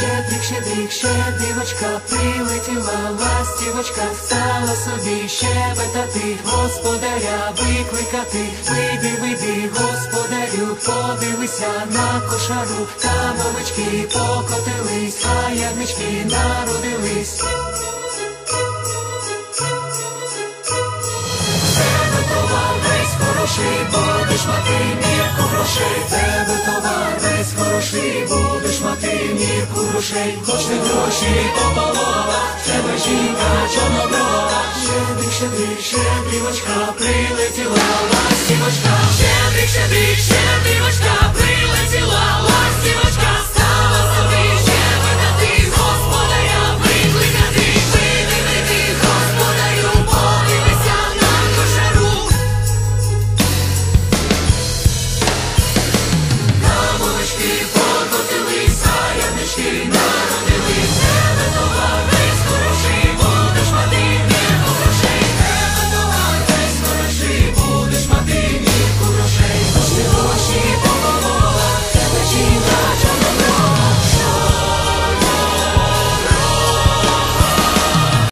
Щедрик, щедрик, щедрівочка, прилетіла ластівочка, стала собі щебетати, господаря викликати, вийди, вийди, господарю, подивися на кошару, там овечки покотились, а ягнички народились. Хороший, будеш мати мірку грошей. Грошей. Хоч не гроші по половах, тебе жінка чорноброва. ще ластівочка. Щедрик, щедрик, прилетіла ластівочка.